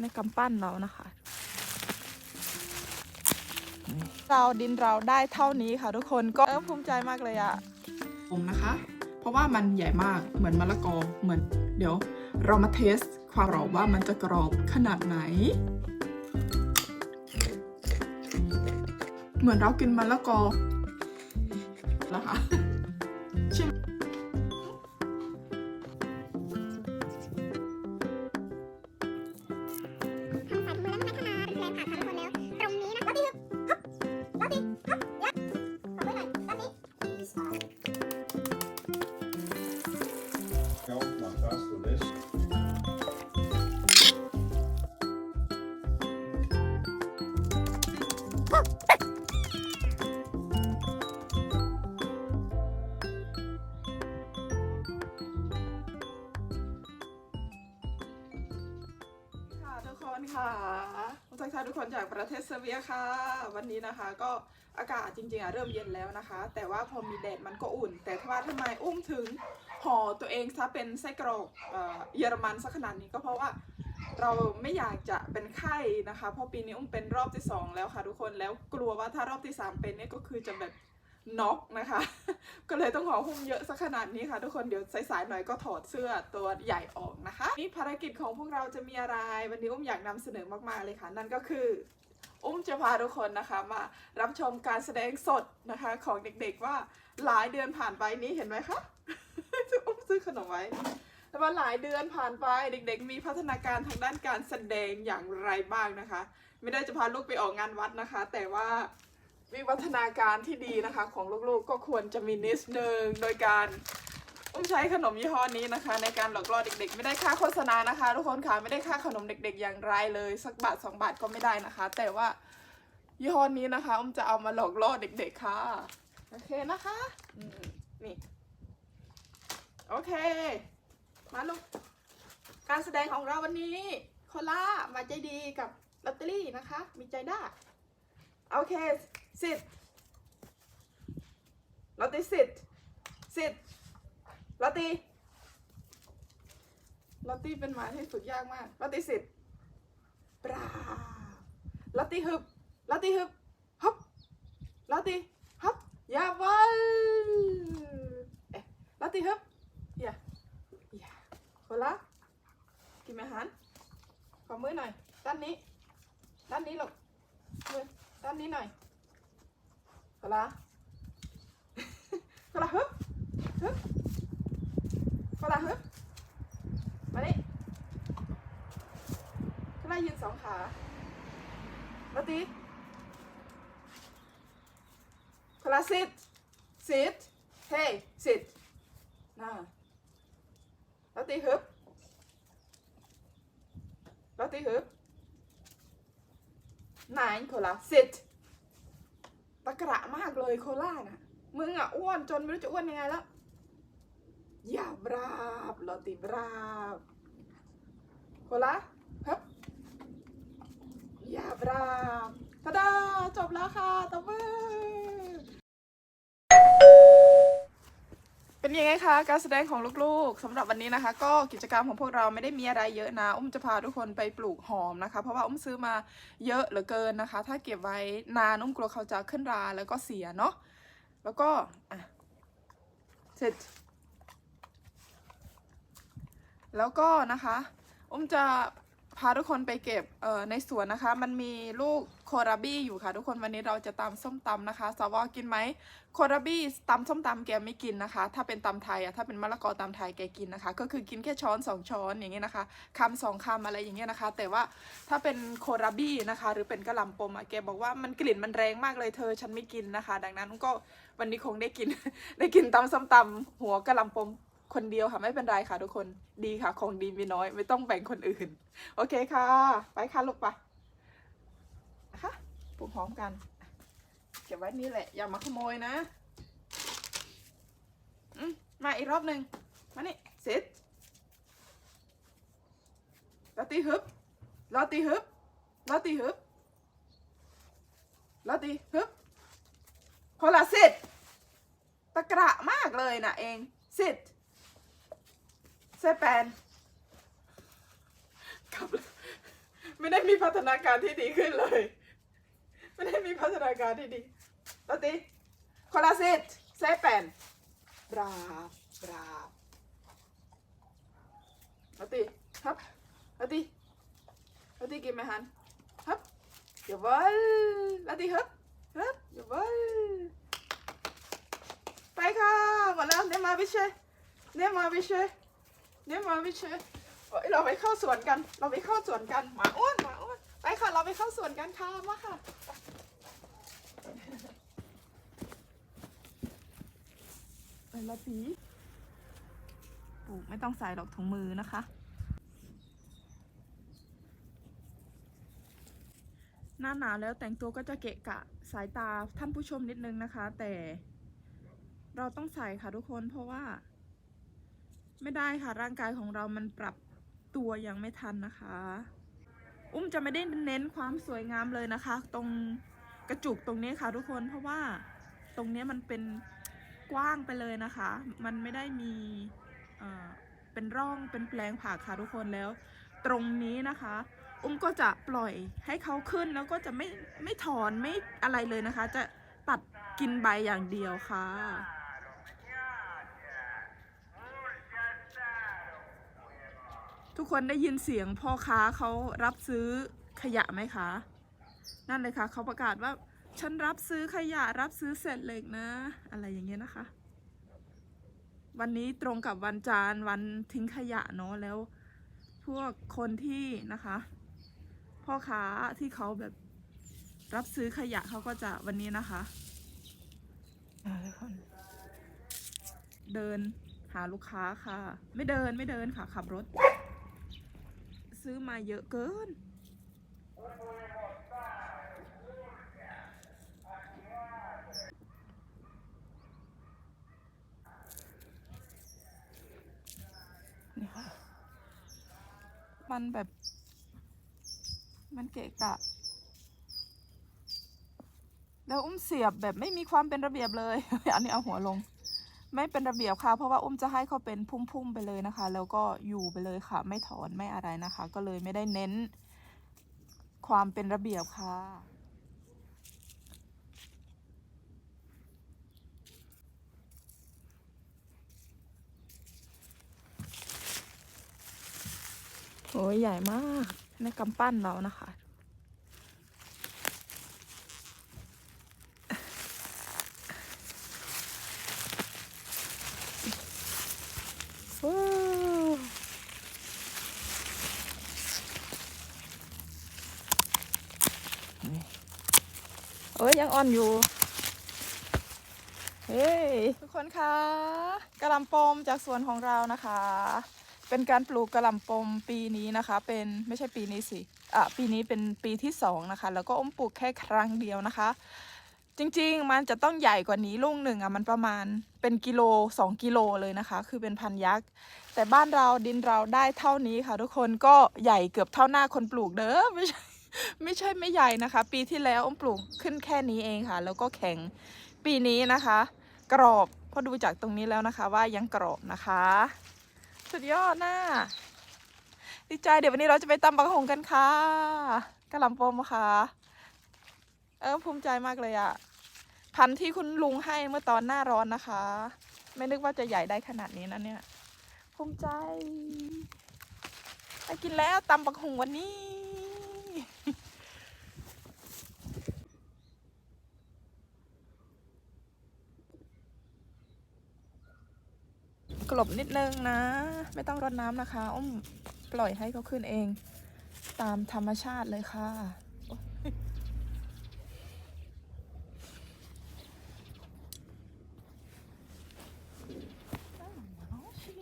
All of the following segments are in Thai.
ในกำปั้นเรานะคะ เราดินเราได้เท่านี้ค่ะทุกคนก็เออภูมิใจมากเลยอะผมนะคะ เพราะว่ามันใหญ่มากเหมือนมะละกอเหมือน เดี๋ยว เรามาเทสความกรอบว่ามันจะกรอบขนาดไหน เหมือนเรากินมะละกอนะคะ เทศเซอร์เบียค่ะ วันนี้นะคะก็อากาศจริงๆอะเริ่มเย็นแล้วนะคะ แต่ว่าพอมีแดดมันก็อุ่น แต่ว่าทำไมอุ้มถึงห่อตัวเองซะเป็นไส้กรอกเอเยอรมันซะขนาดนี้ก็เพราะว่าเราไม่อยากจะเป็นไข้นะคะ เพราะปีนี้อุ้มเป็นรอบที่สองแล้วค่ะทุกคนแล้วกลัวว่าถ้ารอบที่สามเป็นเนี่ยก็คือจะแบบน็อกนะคะ ก็เลยต้องห่อหุ้มเยอะซะขนาดนี้ค่ะทุกคนเดี๋ยวสายๆหน่อยก็ถอดเสื้อตัวใหญ่ออกนะคะ นี่ภารกิจของพวกเราจะมีอะไร วันนี้อุ้มอยากนำเสนอมากๆเลยค่ะ นั่นก็คือ อุ้มจะพาทุกคนนะคะมารับชมการแสดงสดนะคะของเด็กๆว่าหลายเดือนผ่านไปนี้เห็นไหมคะอุ้มซื้อขนมไว้แต่ว่าหลายเดือนผ่านไปเด็ก ๆ มีพัฒนาการทางด้านการแสดงอย่างไรบ้างนะคะ ไม่ได้จะพาลูกไปออกงานวัดนะคะ แต่ว่าวิวัฒนาการที่ดีนะคะของลูกๆก็ควรจะมีนิดนึงโดยการ อุ้มใช้ขนมยี่ห้อนี้นะคะ ในการหลอกล่อเด็กๆ ไม่ได้ค่าโฆษณานะคะ ทุกคนค่ะไม่ได้ค่าขนมเด็ก ๆ อย่างไรเลยสักบาทสองบาทก็ไม่ได้นะคะ แต่ว่ายี่ห้อนี้นะคะอุ้มจะเอามาหลอกล่อเด็ก ๆ ค่ะโอเคนะคะนี่โอเค มาลูกการแสดงของเราวันนี้โคล่ามาใจดีกับลอตเตอรี่นะคะ มีใจได้โอเคสิทธิ์ลอตเตอรี่สิทธิ์สิทธิ์ ลอตตี้ลอตตี้เป็นหมาที่ฝึกยากมากลอตตี้สิบปราลอตตี้ฮึบลอตตี้ฮึบฮึบลอตตี้ฮึบยาวันเอ๊ะลอตตี้ฮึบอย่าอย่าคนละกินอาหารขอมือหน่อยด้านนี้ ด้านนี้ลูกมือด้านนี้หน่อยคนละคนละฮึบฮึบ ฝรั่งฮึมานี่ข้างหน้ยืนสองขาแล้วตีคลาสิตสิตเฮ้สิตน่าแล้วตีฮึบแล้วตีฮึบนายโคลาสิตตะกระมากเลยโคล่าน่ะ มึงอะอ้วนจนไม่รู้จะอ้วนยังไงแล้ว อย่าบราบลอติบราบโคละฮึบอย่าบราบทาดาจบแล้วค่ะตบมือเป็นยังไงคะการแสดงของลูกๆสำหรับวันนี้นะคะ ก็กิจกรรมของพวกเราไม่ได้มีอะไรเยอะนะอุ้มจะพาทุกคนไปปลูกหอมนะคะ เพราะว่าอุ้มซื้อมาเยอะเหลือเกินนะคะ ถ้าเก็บไว้นานอุ้มกลัวเขาจะขึ้นราแล้วก็เสียเนาะแล้วก็อะเสร็จ แล้วก็นะคะอุ้มจะพาทุกคนไปเก็บเอ่อในสวนนะคะ มันมีลูกโคราบี้อยู่ค่ะ ทุกคนวันนี้เราจะตำส้มตำนะคะสาวกินไหมโคราบี้ตำส้มตำแกไม่กินนะคะ ถ้าเป็นตำไทยอะถ้าเป็นมะละกอตำไทยแกกินนะคะ ก็คือกินแค่ช้อนสองช้อนอย่างเงี้ยนะคะคำสองคำอะไรอย่างเงี้ยนะคะ แต่ว่าถ้าเป็นโคราบี้นะคะ หรือเป็นกระหล่ำปมอะแกบอกว่ามันกลิ่นมันแรงมากเลยเธอฉันไม่กินนะคะ ดังนั้นก็วันนี้คงได้กิน ได้กินตำส้มตำหัวกระหล่ำปม คนเดียวค่ะไม่เป็นไรค่ะทุกคนดีค่ะ ของดีมีน้อย ไม่ต้องแบ่งคนอื่น โอเคค่ะ ไปค่ะลูกไปนะคะปลูกหอมกันเก็บไว้นี่แหละ อย่ามาขโมยนะมาอีกรอบหนึ่งมานี่เสร็จลอตตีฮึบลอตตีฮึบลอตตีฮึบลอตตีฮึบคนละสิทธ์ตะกระมากเลยนะเองสิทธิ์ เซแปนกลับเลยไม่ได้มีพัฒนาการที่ดีขึ้นเลย ไม่ได้มีพัฒนาการที่ดีลอตติคนละสิทธิ์เซแปนบราบราบลอตติครับลอตติลอตติกินไหมฮันครับอย่าวัลลอตติครับครับอย่าวัลไปค่ะหมดแล้วเนี่ยมาวิเชยเนี่ยมาวิเชย เนี่ยมาวิเชยเอ้ยเราไปเข้าสวนกัน เราไปเข้าสวนกันหมาอ้วนหมาอ้วนไปค่ะ เราไปเข้าสวนกันค่ะมาค่ะไปละปีปลูกไม่ต้องใส่หรอกถุงมือนะคะหน้าหนาวแล้วแต่งตัวก็จะเกะกะสายตาท่านผู้ชมนิดนึงนะคะ แต่เราต้องใส่ค่ะทุกคนเพราะว่า ไม่ได้ค่ะร่างกายของเรามันปรับตัวยังไม่ทันนะคะ อุ้มจะไม่ได้เน้นความสวยงามเลยนะคะ ตรงกระจุกตรงนี้ค่ะทุกคนเพราะว่าตรงนี้มันเป็นกว้างไปเลยนะคะ มันไม่ได้มีเป็นร่องเป็นแปลงผักค่ะทุกคนแล้ว ตรงนี้นะคะ อุ้มก็จะปล่อยให้เขาขึ้นแล้วก็จะไม่ไม่ถอนไม่อะไรเลยนะคะ จะตัดกินใบอย่างเดียวค่ะ ทุกคนได้ยินเสียงพ่อค้าเขารับซื้อขยะไหมคะ นั่นเลยค่ะเขาประกาศว่าฉันรับซื้อขยะรับซื้อเศษเหล็กนะ อะไรอย่างเงี้ยนะคะ วันนี้ตรงกับวันจานทร์วันทิ้งขยะเนาะแล้ว พวกคนที่นะคะ พ่อค้าที่เขาแบบรับซื้อขยะเขาก็จะวันนี้นะคะอ่าทุกคนเดินหาลูกค้าค่ะ ไม่เดินไม่เดินค่ะขับรถ ซื้อมาเยอะเกิน นี่ค่ะ มันแบบ มันเกะกะ แล้วอุ้มเสียบแบบไม่มีความเป็นระเบียบเลย อันนี้เอาหัวลง ไม่เป็นระเบียบค่ะ เพราะว่าอุ้มจะให้เขาเป็นพุ่มๆไปเลยนะคะ แล้วก็อยู่ไปเลยค่ะ ไม่ถอนไม่อะไรนะคะ ก็เลยไม่ได้เน้น ความเป็นระเบียบค่ะ โอ้ยใหญ่มากในกำปั้นเรานะคะ อนอยู่เฮ้ยทุกคนคะกระลำปมจากสวนของเรานะคะ เป็นการปลูกกระลำปมปีนี้นะคะ เป็นไม่ใช่ปีนี้สิอะปีนี้เป็นปีที่สองนะคะ แล้วก็อมปลูกแค่ครั้งเดียวนะคะ จริงๆ มันจะต้องใหญ่กว่านี้ลูกหนึ่งอะมันประมาณเป็นกิโลสองกิโลเลยนะคะ คือเป็นพันยักษ์แต่บ้านเราดินเราได้เท่านี้ค่ะ ทุกคนก็ใหญ่เกือบเท่าหน้าคนปลูกเด้อไม่ใช่ ไม่ใช่ไม่ใหญ่นะคะ ปีที่แล้วอ้มปลูกขึ้นแค่นี้เองค่ะ แล้วก็แข็งปีนี้นะคะ กรอบพอดูจากตรงนี้แล้วนะคะ ว่ายังกรอบนะคะ สุดยอดน่าดีใจเดี๋ยววันนี้เราจะไปตำบักหงกันค่ะกระล่ำปมค่ะ เออภูมิใจมากเลยอะพันที่คุณลุงให้เมื่อตอนหน้าร้อนนะคะ ไม่นึกว่าจะใหญ่ได้ขนาดนี้นะเนี่ยภูมิใจไปกินแล้วตำบักหงวันนี้ กลบนิดนึงนะ ไม่ต้องรดน้ำนะคะ อ้อมปล่อยให้เขาขึ้นเอง ตามธรรมชาติเลยค่ะโอ๊ยเอาสิ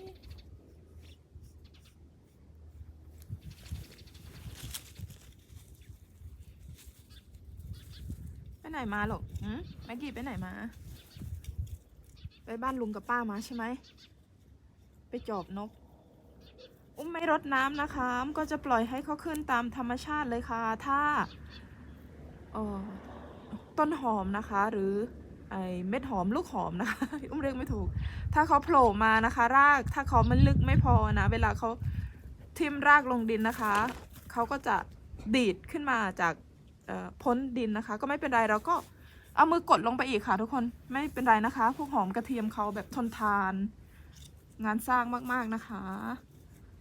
ไปไหนมาหรอกหืมแม็กกี้ไปไหนมา ไปบ้านลุงกับป้ามาใช่ไหม ไปจอบนก อุ้มไม่รดน้ำนะคะ ก็จะปล่อยให้เขาขึ้นตามธรรมชาติเลยค่ะ ถ้าอ่อต้นหอมนะคะ หรือไอเม็ดหอมลูกหอมนะคะ อุ้มเรียกไม่ถูก ถ้าเขาโผล่มานะคะ รากถ้าเขามันลึกไม่พอนะ เวลาเขาทิ่มรากลงดินนะคะ เขาก็จะดีดขึ้นมาจาก พ้นดินนะคะ ก็ไม่เป็นไรเราก็เอามือกดลงไปอีกค่ะ ทุกคนไม่เป็นไรนะคะ พวกหอมกระเทียมเขาแบบทนทาน งานสร้างมากๆนะคะ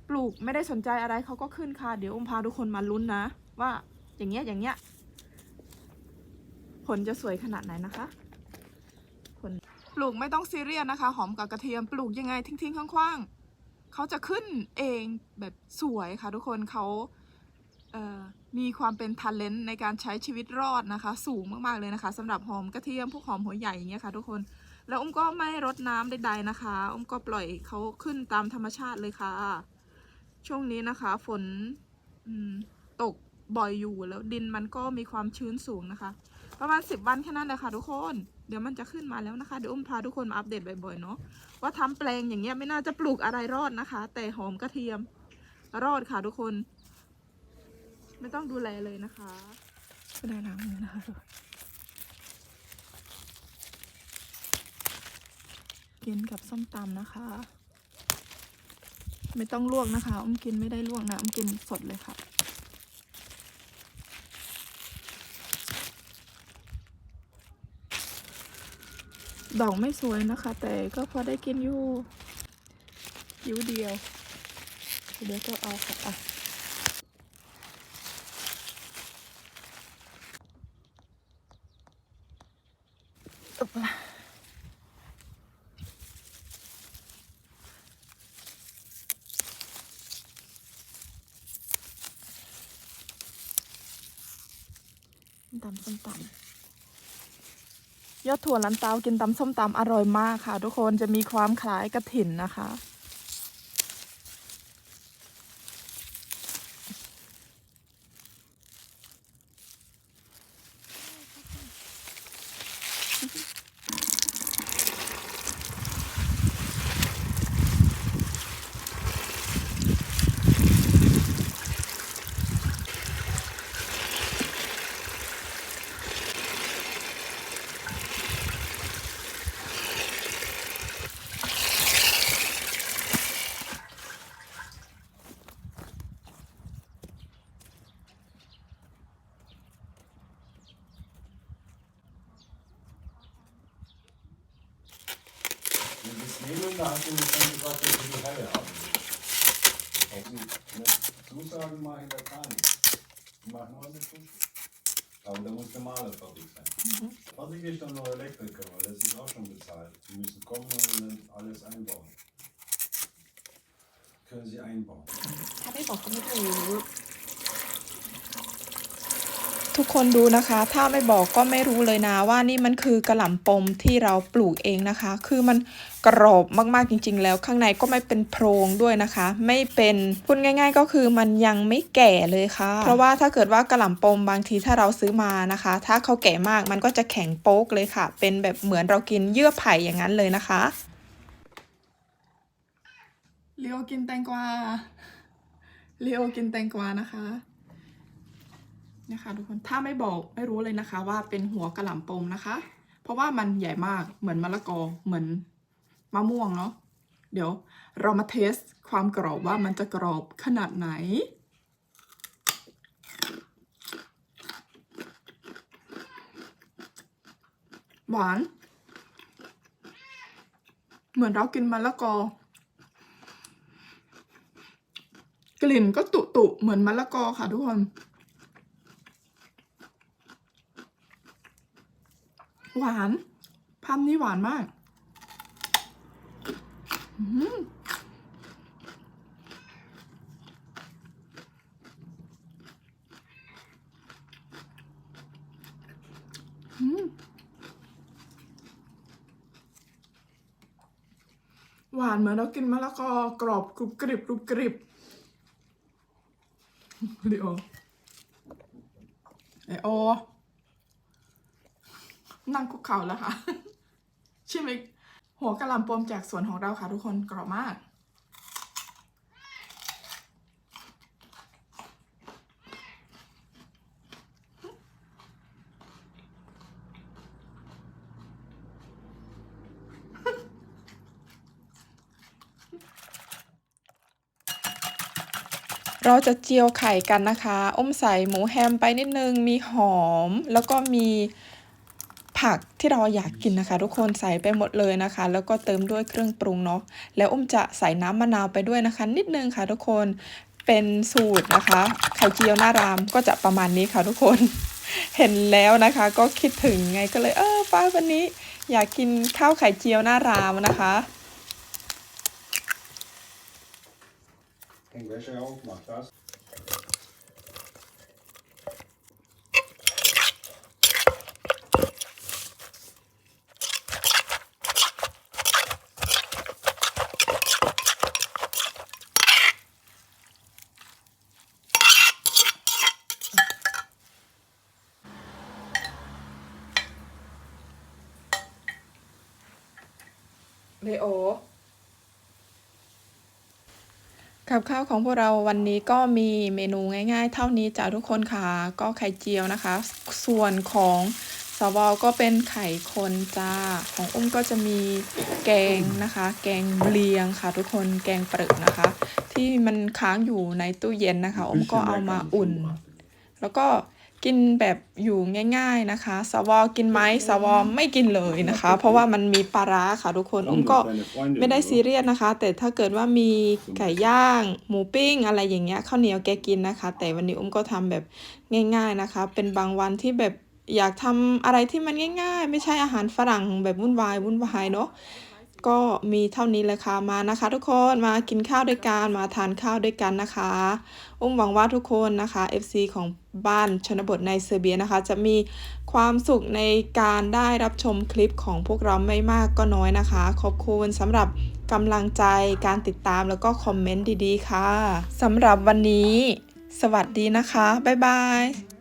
ปลูกไม่ได้สนใจอะไรเขาก็ขึ้นค่ะ เดี๋ยวอุ้มพาทุกคนมาลุ้นนะ ว่าอย่างเงี้ยอย่างเงี้ยผลจะสวยขนาดไหนนะคะผลปลูกไม่ต้องซีเรียสนะคะ หอมกับกระเทียมปลูกยังไงทิ้งๆคว้างๆเขาจะขึ้นเองแบบสวยค่ะ ทุกคนเขาเอ่อ มีความเป็นทันเลนในการใช้ชีวิตรอดนะคะ สูงมากๆเลยนะคะสำหรับหอมกระเทียมพวกหอมหัวใหญ่อย่างเงี้ยค่ะ ทุกคนแล้วอุ้มก็ไม่รดน้ำใดๆนะคะอุ้มก็ปล่อยเขาขึ้นตามธรรมชาติเลยค่ะ ช่วงนี้นะคะ ฝนตกบ่อยอยู่แล้วดินมันก็มีความชื้นสูงนะคะ ประมาณสิบวันแค่นั้นแหละค่ะทุกคนเดี๋ยวมันจะขึ้นมาแล้วนะคะเดี๋ยวอุ้มพาทุกคนมาอัปเดตบ่อยๆเนาะว่าทำแปลงอย่างเงี้ยไม่น่าจะปลูกอะไรรอดนะคะ แต่หอมกระเทียมรอดค่ะทุกคน ไม่ต้องดูแลเลยนะคะไม่ได้ล้างมือนะคะทุกคนกินกับส้มตำนะคะ ไม่ต้องลวกนะคะอุ้มกินไม่ได้ลวกนะอุ้มกินสดเลยค่ะดอกไม่สวยนะคะ แต่ก็พอได้กินอยู่ยิวเดียว เดี๋ยวก็เอาค่ะอะอึ๊บละตำส้มตำยอดถั่วลันเตากินตำส้มตำอร่อยมากค่ะ ทุกคนจะมีความคล้ายกระถินนะคะ hat uns dann gesagt, dass wir die Reihe haben. Also, eine Zusage mache ich da gar nicht. Ich mache nur eine Zuschrift. Aber da muss der normale fertig sein. Mhm. Fabrik ist dann noch Elektriker, weil das ist auch schon bezahlt. Sie müssen kommen und dann alles einbauen. Können Sie einbauen. 他没保护那个。 ทุกคนดูนะคะ ถ้าไม่บอกก็ไม่รู้เลยนะว่านี่มันคือกระหล่ำปมที่เราปลูกเองนะคะ คือมันกรอบมากๆจริง ๆ แล้วข้างในก็ไม่เป็นโพรงด้วยนะคะ ไม่เป็นพูดง่าย ๆ ก็คือมันยังไม่แก่เลยค่ะ เพราะว่าถ้าเกิดว่ากระหล่ำปมบางทีถ้าเราซื้อมานะคะ ถ้าเขาแก่มากมันก็จะแข็งโป๊กเลยค่ะ เป็นแบบเหมือนเรากินเยื่อไผ่อย่างนั้นเลยนะคะเลียวกินแตงกวาเลียวกินแตงกวานะคะ นะคะทุกคนถ้าไม่บอกไม่รู้เลยนะคะ ว่าเป็นหัวกระหล่ำปมนะคะ เพราะว่ามันใหญ่มากเหมือนมะละกอเหมือนมะม่วงเนาะเดี๋ยวเรามาเทสความกรอบว่ามันจะกรอบขนาดไหน หวาน เหมือนเรากินมะละกอ กลิ่นก็ตุตุๆเหมือนมะละกอค่ะทุกคน หวาน พันนี้หวานมากหวานเหมือนเรากินมะละกอกรอบกรุบกริบกรุบกริบเดี๋ยวไอโอ นั่งคุกเข่าแล้วค่ะ ชิมอีกหัวกะหล่ำปมจากสวนของเราค่ะทุกคนกรอบมาก เราจะเจียวไข่กันนะคะอ้มใส่หมูแฮมไปนิดนึง มีหอมแล้วก็มี ผักที่เราอยากกินนะคะ ทุกคนใส่ไปหมดเลยนะคะ แล้วก็เติมด้วยเครื่องปรุงเนาะแล้วอุ้มจะใส่น้ำมะนาวไปด้วยนะคะ นิดนึงค่ะทุกคนเป็นสูตรนะคะไข่เจียวหน้ารามก็จะประมาณนี้ค่ะทุกคนเห็นแล้วนะคะ ก็คิดถึงไงก็เลยเออฟ้าวันนี้ อยากกินข้าวไข่เจียวหน้ารามนะคะเลโอ กับข้าวของพวกเราวันนี้ก็มีเมนูง่ายๆ เท่านี้จ้ะทุกคนค่ะ ก็ไข่เจียวนะคะ ส่วนของสวอก็เป็นไข่คนจ้า ของอุ้มก็จะมีแกงนะคะ แกงเลียงค่ะ ทุกคนแกงเปรึกนะคะ ที่มันค้างอยู่ในตู้เย็นนะคะอุ้มก็เอามาอุ่น แล้วก็ กินแบบอยู่ง่าย ๆนะคะ สวอกินไหมสวอไม่กินเลยนะคะ เพราะว่ามันมีปลาร้าค่ะทุกคนอุ้มก็ไม่ได้ซีเรียสนะคะ แต่ถ้าเกิดว่ามีไก่ย่าง หมูปิ้ง อะไรอย่างเงี้ยข้าวเหนียวแกกินนะคะ แต่วันนี้อุ้มก็ทำแบบง่าย ๆนะคะ เป็นบางวันที่แบบอยากทำอะไรที่มันง่าย ๆ ไม่ใช่อาหารฝรั่งแบบวุ่นวายวุ่นวายเนาะ ก็มีเท่านี้เลยค่ะมานะคะ ทุกคนมากินข้าวด้วยกันมาทานข้าวด้วยกันนะคะอุ้มหวังว่าทุกคนนะคะ FC ของบ้านชนบทในเซอร์เบียนะคะ จะมีความสุขในการได้รับชมคลิปของพวกเราไม่มากก็น้อยนะคะ ขอบคุณสำหรับกำลังใจการติดตามแล้วก็คอมเมนต์ดีๆ ค่ะสำหรับวันนี้ สวัสดีนะคะ บ๊ายบาย